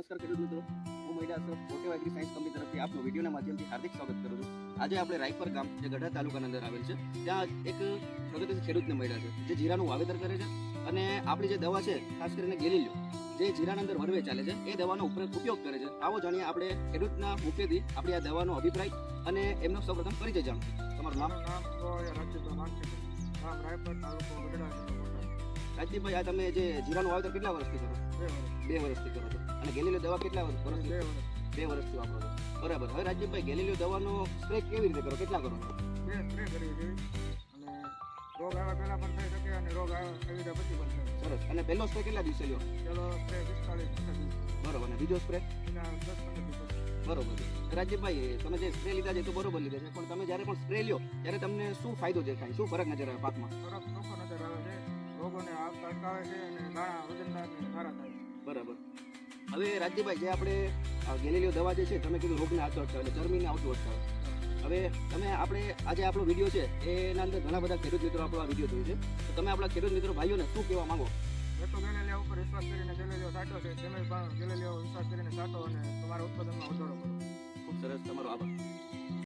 નમસ્કાર ખેડૂત મિત્રો. હું મહિલા સર મોટેવા એગ્રી સાયન્સ કંપની તરફથી આપનું વિડીયોના માધ્યમથી હાર્દિક સ્વાગત કરું છું. આજે આપણે રાયપર ગામ, જે ગઢડા તાલુકાના અંદર આવેલ છે, ત્યાં એક પ્રગતિશીલ ખેડૂતને મળ્યા છે, જે જીરાનું વાવેતર કરે છે અને આપણી જે દવા છે, ખાસ કરીને ગેલીલ્યો જે જીરાના અંદર વરવે ચાલે છે, એ દવાનો ઉપયોગ કરે છે. આવો જાણીએ આપણે ખેડૂતના મુખ્યથી આપણી આ દવાનો અભિપ્રાય અને એમનો સૌપ્રથમ પરિચય જાણો. તમારું નામ? નામ રાયપર તાલુકો ગઢડા. રાજદીપભાઈ આ તમે જે જીરાનું વાવેતર કેટલા વર્ષથી કરો બે વર્ષથી કરો છો. અને ગેલીલો દવા કેટલા વર્ષ બે વર્ષથી બે વર્ષથી વાપરો છો. બરાબર. હવે રાજદીપભાઈ ગેલીલો દવાનો સ્પ્રે કેવી રીતે કરો? કેટલા કરો છો? રોગ આવ્યા પહેલા પણ થઈ શકે અને રોગ આવી રીતે પછી પણ સરસ. અને પહેલો સ્પ્રે કેટલા દિવસે લ્યો? પહેલો સ્પ્રે પિસ્તાળીસ બરોબર. અને બીજો સ્પ્રે બરોબર છે. તમે જે સ્પ્રે લીધા છે તો બરોબર લીધા છે. પણ તમે જ્યારે પણ સ્પ્રે લ્યો ત્યારે તમને શું ફાયદો દેખાય? શું ફરક નજર આવે પાકમાં? ફરક નજર આવે. બરાબર. હવે રાજ્યભાઈ જે આપણે ગેલેલીઓ દવા જે છે, તમે કીધું રોગને આવતો અટકાવે એટલે ચરમીને આવતું અટકાવે હવે તમે આપણે, આજે આપણો વીડિયો છે, એના અંદર ઘણા બધા ખેડૂત મિત્રો આપણો આ વીડિયો જોયું છે. તો તમે આપણા ખેડૂત મિત્રો ભાઈઓને શું કહેવા માંગો? તો ગેલેલિયા ઉપર વિશ્વાસ કરીને ગેલેલિયો સાચો છે તમે ગેલેલિયો વિશ્વાસ કરીને સાચો અને તમારા ઉત્પાદનમાં વધારો કરો.